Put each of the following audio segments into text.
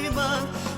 말하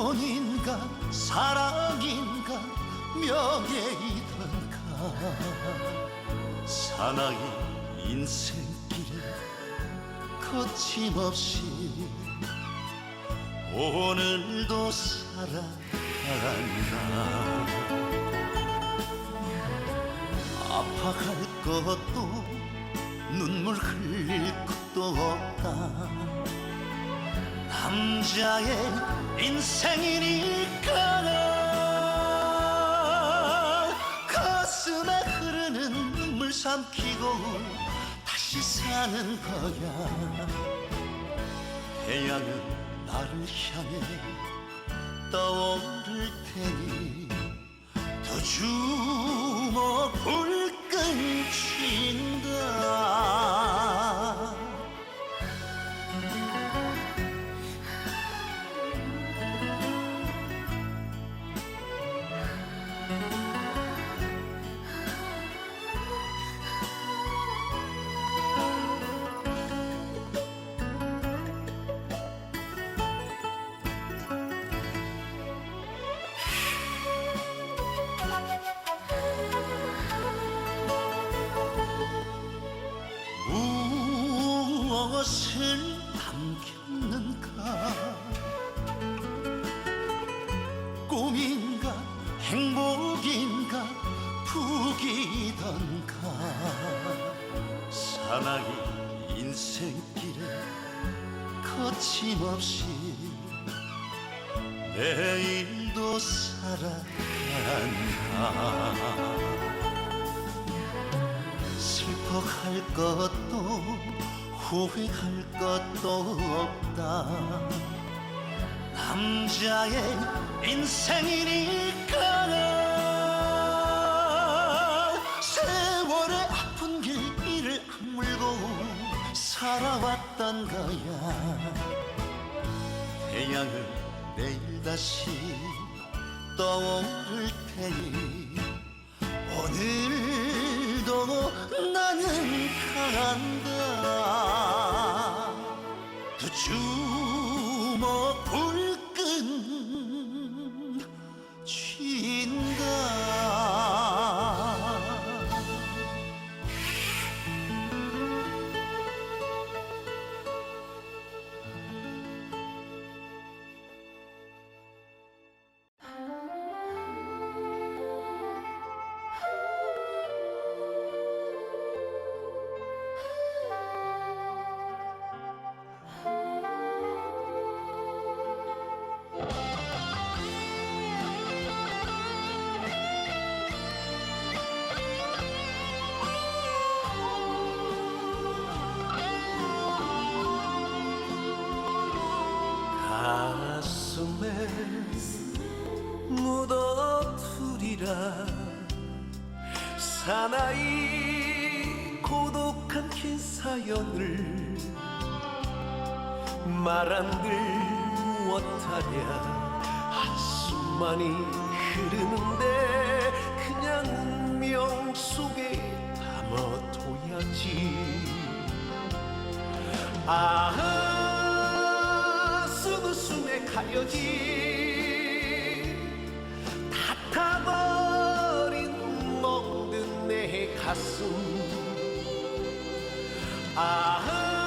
돈인가 사랑인가 명예이던가. 사나이 인생길에 거침없이 오늘도 살아간다. 아파갈 것도 눈물 흘릴 것도 없다. 남자의 인생이니까 가슴에 흐르는 눈물 삼키고 다시 사는 거야. 태양은 나를 향해 떠오를 테니 더 주먹 불끈 쥔다 사나이 인생길에 거침없이 내일도 살아간다. 슬퍼할 것도 후회할 것도 없다. 남자의 인생이니까 살아왔던 거야. 태양은 내일 다시 떠오를 테니 오늘도 나는 간다 두주 사나이 고독한 긴 사연을 말한들 무엇하랴 한숨만이 흐르는데 그냥 운명 속에 담아둬야지. 아하 순우순에 가려진 가슴. 아하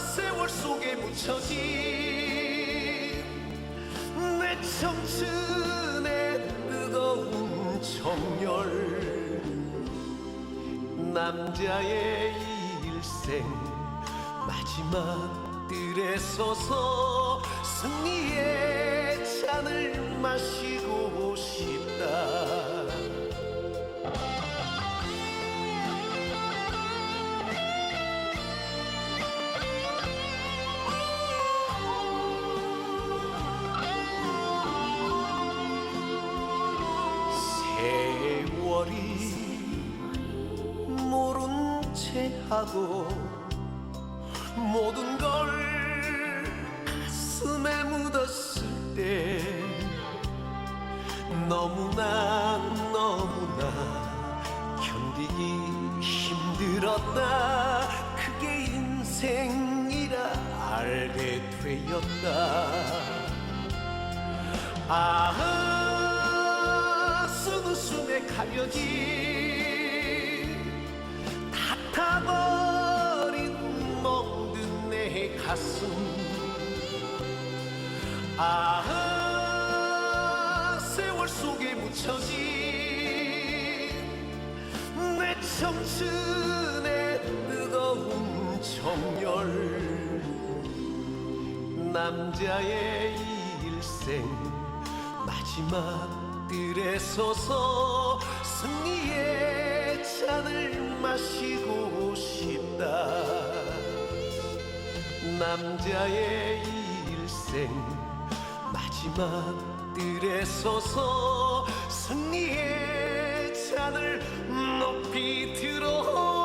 세월 속에 묻혀진 내 청춘의 뜨거운 정열. 남자의 일생 마지막 뜰에 서서 승리의 잔을 마시고 싶다 하고 모든 걸 가슴에 묻었을 때 너무나 너무나 견디기 힘들었다. 그게 인생이라 알게 되었다. 아 숨숨에 가려진 가슴. 아 세월 속에 묻혀진 내 청춘의 뜨거운 정열. 남자의 일생 마지막 뜰에 서서 승리의 잔을 마시고 싶다 남자의 일생 마지막 뜰에 서서 승리의 잔을 높이 들어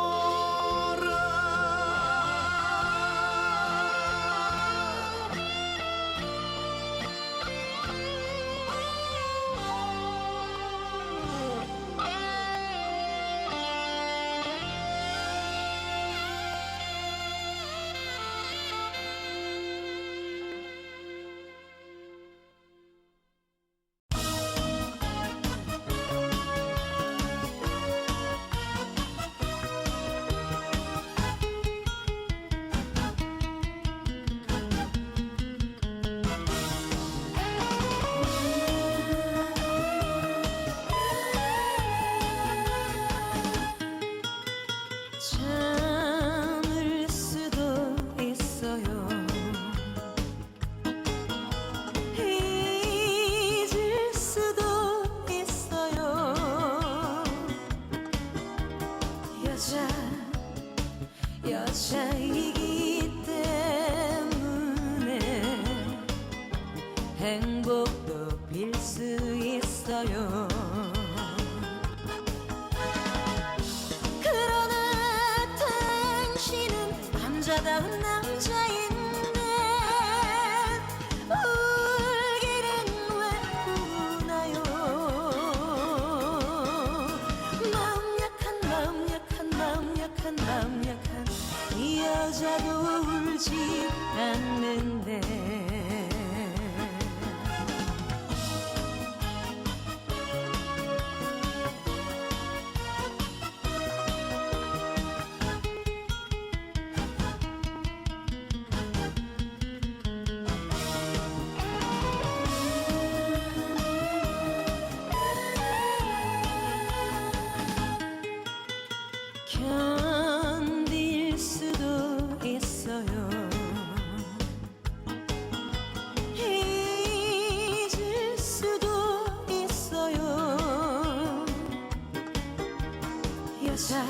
여자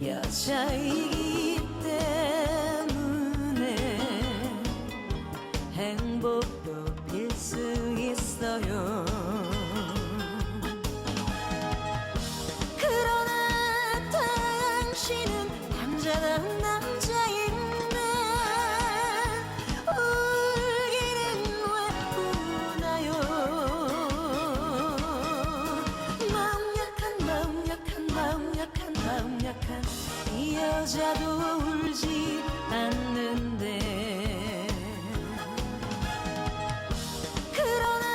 여자이 여자도 울지 않는데. 그러나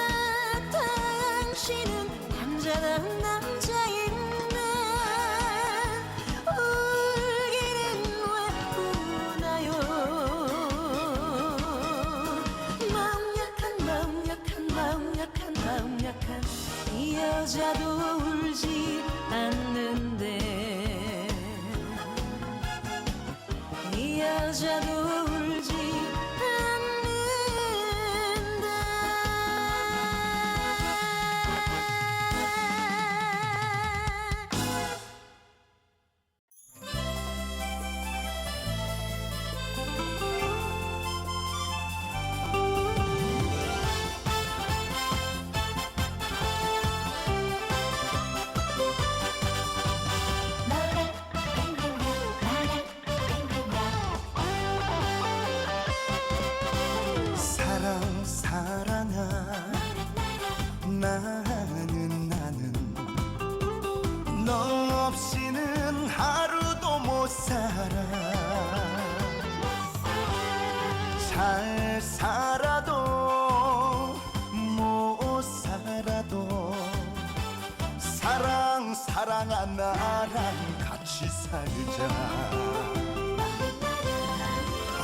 당신은 남자다운 남자인데 울기는 왜 우나요. 마음 약한 마음 약한 마음 약한 마음 약한 이 여자도 사랑아 나랑 같이 살자.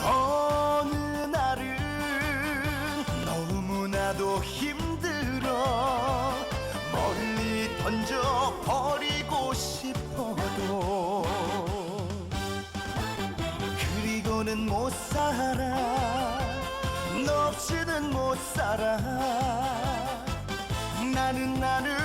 어느 날은 너무나도 힘들어 멀리 던져버리고 싶어도 그리고는 못 살아. 너 없이는 못 살아. 나는 나를